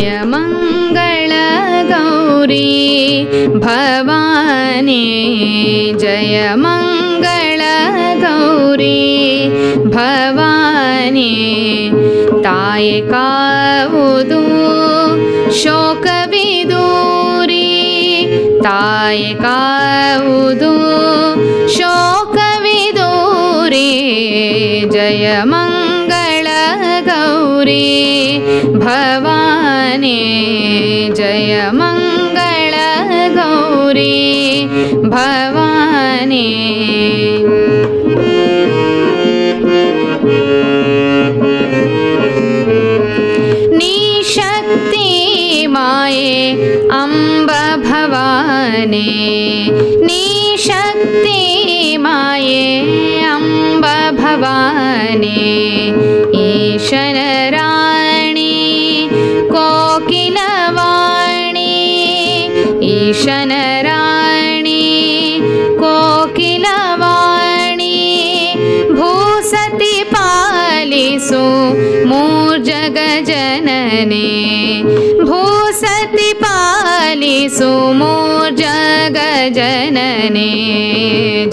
जय मङ्गलगौरी भवानी जय मङ्गलगौरी भवानी ताये कावुदु शोकविदूरी ताये कावुदु शोकविदूरी जय मङ्गलगौरी भवानी जय मङ्गलगौरी भवानी। निशक्ति माये अम्ब भवानी। निशक्ति माये अम्ब भवानी ईशनराणि कोकिलवाणी भूसति पालिसु मूर्जगजनने भूसति पालिसु मूर्जगजनने।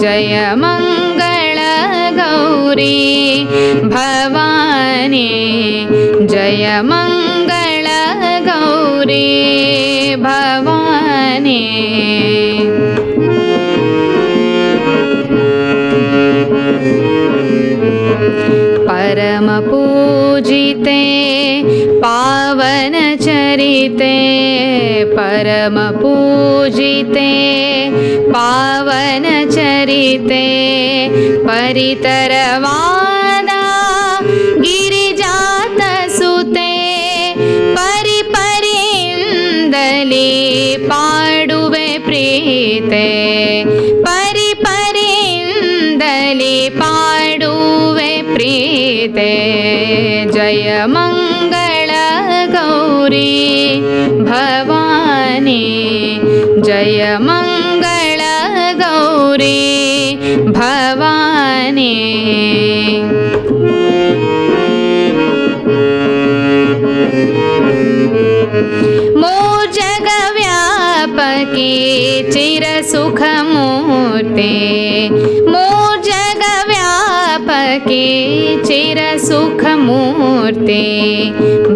जय मङ्गलगौरी भवानी जय मङ्गलगौरी भवानी परमपूजिते पावनचरिते परमपूजिते पावनचरिते परितरवादा गिरिजातसुते परिपरिन्दलि पाडुवे प्रीते परिपरिन्दलि पाडुवे प्रीते। जय मङ्गलगौरी भवानी। जय मङ्गलगौरी भवानी चिरसुखमूर्ते मूर्जगव्यापके चिरसुखमूर्ते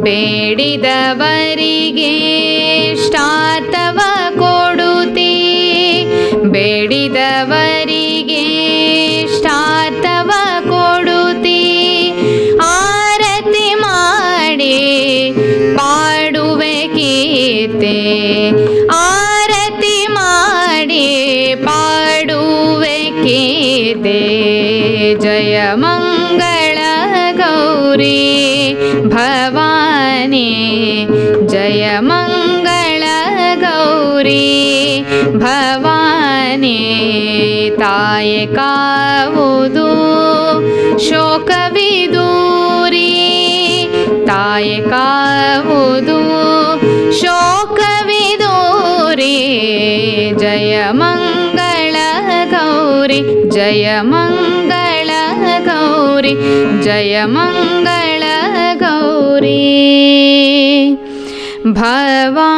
बेडिदवरिगे ष्टार्थव कोडुते बेडिदवरिगे ष्टार्थव कोडुते आरति माडे पाडुवे कीर्ते ी भवानि जय मङ्गळ गौरी। भवानि ताय कावुदो शोकविदूरि। तायकावदु शोकविदूरि। जय मङ्गळ जय मङ्ग जय मङ्गल गौरी भवा